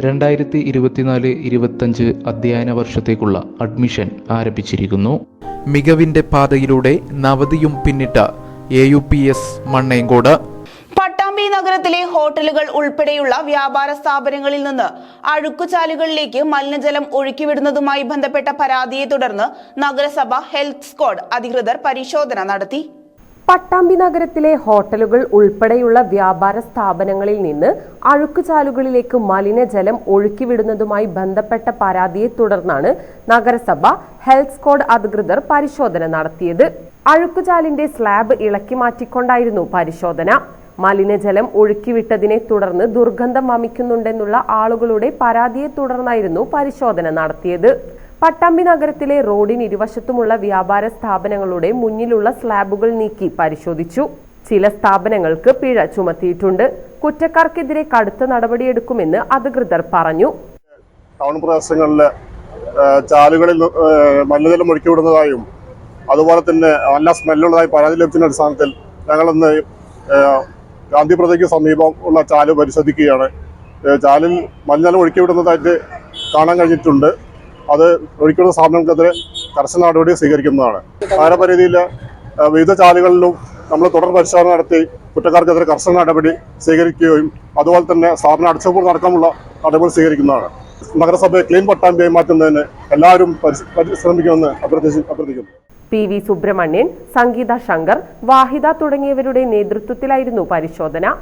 രണ്ടായിരത്തി ഇരുപത്തിനാല് ഇരുപത്തഞ്ച് അധ്യയന വർഷത്തേക്കുള്ള അഡ്മിഷൻ ആരംഭിച്ചിരിക്കുന്നു. മികവിന്റെ പാതയിലൂടെ നവതിയും പിന്നിട്ട A U P S Mannengode. Pattambi നഗരത്തിലെ ഹോട്ടലുകൾ ഉൾപ്പെടെയുള്ള വ്യാപാര സ്ഥാപനങ്ങളിൽ നിന്ന് അഴുക്കുചാലുകളിലേക്ക് മലിനജലം ഒഴുക്കിവിടുന്നതുമായി ബന്ധപ്പെട്ട പരാതിയെ തുടർന്ന് നഗരസഭ ഹെൽത്ത് സ്ക്വാഡ് അധികൃതർ പരിശോധന നടത്തി. പട്ടാമ്പി നഗരത്തിലെ ഹോട്ടലുകൾ ഉൾപ്പെടെയുള്ള വ്യാപാര സ്ഥാപനങ്ങളിൽ നിന്ന് അഴുക്കുചാലുകളിലേക്ക് മലിനജലം ഒഴുക്കിവിടുന്നതുമായി ബന്ധപ്പെട്ട പരാതിയെ തുടർന്നാണ് നഗരസഭ ഹെൽത്ത് സ്ക്വാഡ് അധികൃതർ പരിശോധന നടത്തിയത്. അഴുക്കുചാലിന്റെ സ്ലാബ് ഇളക്കി മാറ്റിക്കൊണ്ടായിരുന്നു പരിശോധന. മലിനജലം ഒഴുക്കിവിട്ടതിനെ തുടർന്ന് ദുർഗന്ധം വമിക്കുന്നുണ്ടെന്നുള്ള ആളുകളുടെ പരാതിയെ തുടർന്നായിരുന്നു പരിശോധന നടത്തിയത്. പട്ടാമ്പി നഗരത്തിലെ റോഡിന് ഇരുവശത്തുമുള്ള വ്യാപാര സ്ഥാപനങ്ങളുടെ മുന്നിലുള്ള സ്ലാബുകൾ നീക്കി പരിശോധിച്ചു. ചില സ്ഥാപനങ്ങൾക്ക് പിഴ ചുമത്തിയിട്ടുണ്ട്. കുറ്റക്കാർക്കെതിരെ കടുത്ത നടപടിയെടുക്കുമെന്ന് അധികൃതർ പറഞ്ഞു. ടൗൺ പ്രദേശങ്ങളിൽ ചാലുകളിൽ മല്ലുജലം മലിനജലം ഒഴുക്കി വിടുന്നതായും അതുപോലെ തന്നെ നല്ല സ്മെല്ലുള്ളതായി പരാതി ലഭിക്കുന്ന അടിസ്ഥാനത്തിൽ ഞങ്ങളിന്ന് ആ, ഗാന്ധിപ്രതയ്ക്ക് സമീപം ഉള്ള ചാൽ പരിശോധിക്കുകയാണ്. ചാലിൽ മലിനജലം ഒഴുക്കി വിടുന്നതായിട്ട് കാണാൻ കഴിഞ്ഞിട്ടുണ്ട്. അത് ഒഴിക്കുന്ന സ്ഥാപനങ്ങൾക്കെതിരെ കർശന നടപടി സ്വീകരിക്കുന്നതാണ്. നഗരപരിധിയിലെ ആ, വിവിധ ചാലുകളിലും നമ്മൾ തുടർ പരിശോധന നടത്തി കുറ്റക്കാർക്കെതിരെ കർശന നടപടി സ്വീകരിക്കുകയും അതുപോലെ തന്നെ സ്ഥാപനം അടച്ചുപൂർ അടക്കമുള്ള നടപടി സ്വീകരിക്കുന്നതാണ്. നഗരസഭയെ ക്ലീൻ പട്ടാമ്പിയായി മാറ്റുന്നതിന് എല്ലാവരും പരിശ- പരിശ്രമിക്കുമെന്ന് അഭ്യർത്ഥിക്കുന്നു. പി വി സുബ്രഹ്മണ്യൻ സംഗീത ശങ്കർ വാഹിദ തുടങ്ങിയവരുടെ നേതൃത്വത്തിലായിരുന്നു പരിശോധന.